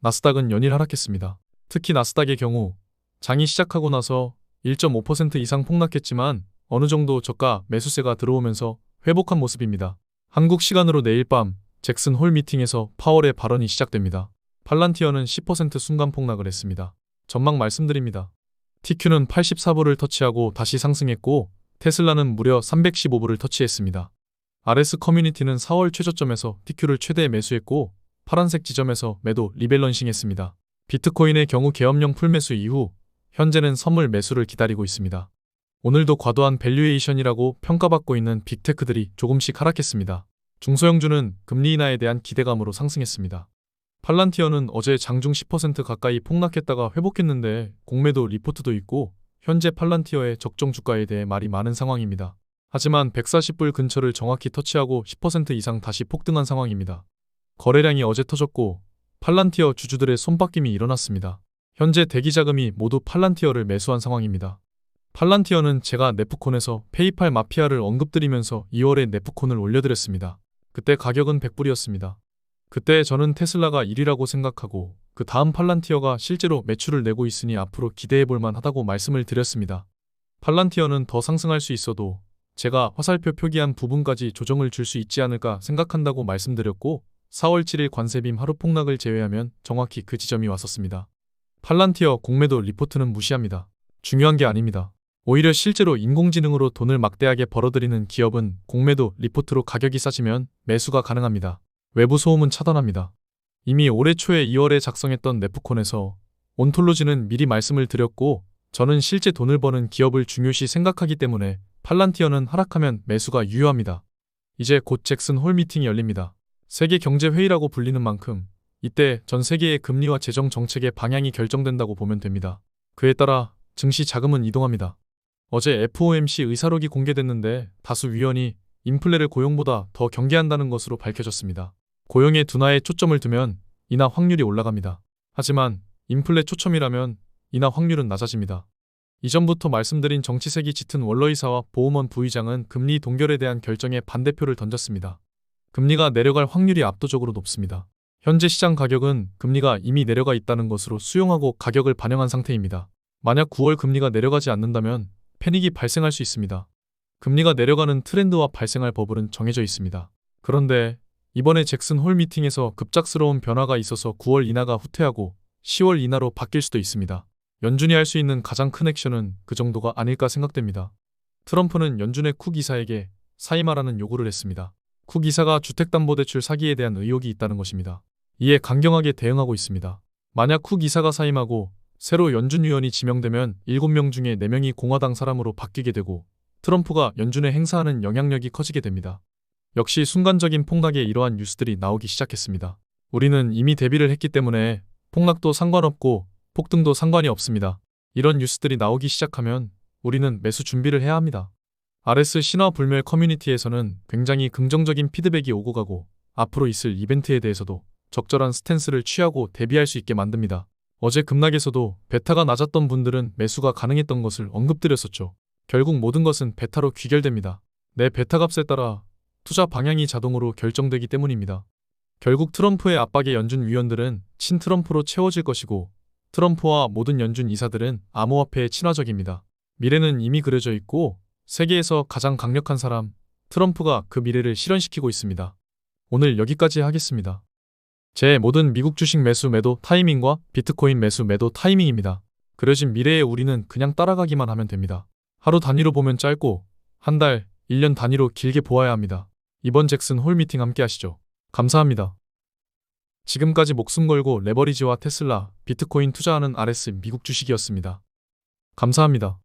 나스닥은 연일 하락했습니다. 특히 나스닥의 경우 장이 시작하고 나서 1.5% 이상 폭락했지만 어느 정도 저가 매수세가 들어오면서 회복한 모습입니다. 한국 시간으로 내일 밤 잭슨 홀 미팅에서 파월의 발언이 시작됩니다. 팔란티어는 10% 순간 폭락을 했습니다. 전망 말씀드립니다. TQ는 84불을 터치하고 다시 상승했고 테슬라는 무려 315불을 터치했습니다. RS 커뮤니티는 4월 최저점에서 TQ를 최대 매수했고 파란색 지점에서 매도 리밸런싱했습니다. 비트코인의 경우 계엄령 풀매수 이후 현재는 선물 매수를 기다리고 있습니다. 오늘도 과도한 밸류에이션이라고 평가받고 있는 빅테크들이 조금씩 하락했습니다. 중소형주는 금리 인하에 대한 기대감으로 상승했습니다. 팔란티어는 어제 장중 10% 가까이 폭락했다가 회복했는데 공매도 리포트도 있고 현재 팔란티어의 적정 주가에 대해 말이 많은 상황입니다. 하지만 140불 근처를 정확히 터치하고 10% 이상 다시 폭등한 상황입니다. 거래량이 어제 터졌고 팔란티어 주주들의 손바뀜이 일어났습니다. 현재 대기 자금이 모두 팔란티어를 매수한 상황입니다. 팔란티어는 제가 네프콘에서 페이팔 마피아를 언급드리면서 2월에 네프콘을 올려드렸습니다. 그때 가격은 100불이었습니다. 그때 저는 테슬라가 1위라고 생각하고 그 다음 팔란티어가 실제로 매출을 내고 있으니 앞으로 기대해 볼 만하다고 말씀을 드렸습니다. 팔란티어는 더 상승할 수 있어도 제가 화살표 표기한 부분까지 조정을 줄 수 있지 않을까 생각한다고 말씀드렸고 4월 7일 관세빔 하루 폭락을 제외하면 정확히 그 지점이 왔었습니다. 팔란티어 공매도 리포트는 무시합니다. 중요한 게 아닙니다. 오히려 실제로 인공지능으로 돈을 막대하게 벌어들이는 기업은 공매도 리포트로 가격이 싸지면 매수가 가능합니다. 외부 소음은 차단합니다. 이미 올해 초에 2월에 작성했던 네프콘에서 온톨로지는 미리 말씀을 드렸고 저는 실제 돈을 버는 기업을 중요시 생각하기 때문에 팔란티어는 하락하면 매수가 유효합니다. 이제 곧 잭슨 홀 미팅이 열립니다. 세계 경제 회의라고 불리는 만큼 이때 전 세계의 금리와 재정 정책의 방향이 결정된다고 보면 됩니다. 그에 따라 증시 자금은 이동합니다. 어제 FOMC 의사록이 공개됐는데 다수 위원이 인플레를 고용보다 더 경계한다는 것으로 밝혀졌습니다. 고용의 둔화에 초점을 두면 인하 확률이 올라갑니다. 하지만 인플레 초점이라면 인하 확률은 낮아집니다. 이전부터 말씀드린 정치색이 짙은 월러이사와 보험원 부의장은 금리 동결에 대한 결정에 반대표를 던졌습니다. 금리가 내려갈 확률이 압도적으로 높습니다. 현재 시장 가격은 금리가 이미 내려가 있다는 것으로 수용하고 가격을 반영한 상태입니다. 만약 9월 금리가 내려가지 않는다면 패닉이 발생할 수 있습니다. 금리가 내려가는 트렌드와 발생할 버블은 정해져 있습니다. 그런데 이번에 잭슨 홀 미팅에서 급작스러운 변화가 있어서 9월 인하가 후퇴하고 10월 인하로 바뀔 수도 있습니다. 연준이 할 수 있는 가장 큰 액션은 그 정도가 아닐까 생각됩니다. 트럼프는 연준의 쿡 이사에게 사임하라는 요구를 했습니다. 쿡 이사가 주택담보대출 사기에 대한 의혹이 있다는 것입니다. 이에 강경하게 대응하고 있습니다. 만약 쿡 이사가 사임하고 새로 연준 위원이 지명되면 7명 중에 4명이 공화당 사람으로 바뀌게 되고 트럼프가 연준에 행사하는 영향력이 커지게 됩니다. 역시 순간적인 폭락에 이러한 뉴스들이 나오기 시작했습니다. 우리는 이미 대비를 했기 때문에 폭락도 상관없고 폭등도 상관이 없습니다. 이런 뉴스들이 나오기 시작하면 우리는 매수 준비를 해야 합니다. RS 신화 불멸 커뮤니티에서는 굉장히 긍정적인 피드백이 오고 가고 앞으로 있을 이벤트에 대해서도 적절한 스탠스를 취하고 대비할 수 있게 만듭니다. 어제 급락에서도 베타가 낮았던 분들은 매수가 가능했던 것을 언급드렸었죠. 결국 모든 것은 베타로 귀결됩니다. 내 베타 값에 따라 투자 방향이 자동으로 결정되기 때문입니다. 결국 트럼프의 압박에 연준 위원들은 친 트럼프로 채워질 것이고 트럼프와 모든 연준 이사들은 암호화폐에 친화적입니다. 미래는 이미 그려져 있고 세계에서 가장 강력한 사람 트럼프가 그 미래를 실현시키고 있습니다. 오늘 여기까지 하겠습니다. 제 모든 미국 주식 매수 매도 타이밍과 비트코인 매수 매도 타이밍입니다. 그려진 미래에 우리는 그냥 따라가기만 하면 됩니다. 하루 단위로 보면 짧고 한 달, 1년 단위로 길게 보아야 합니다. 이번 잭슨 홀 미팅 함께 하시죠. 감사합니다. 지금까지 목숨 걸고 레버리지와 테슬라, 비트코인 투자하는 RS 미국 주식이었습니다. 감사합니다.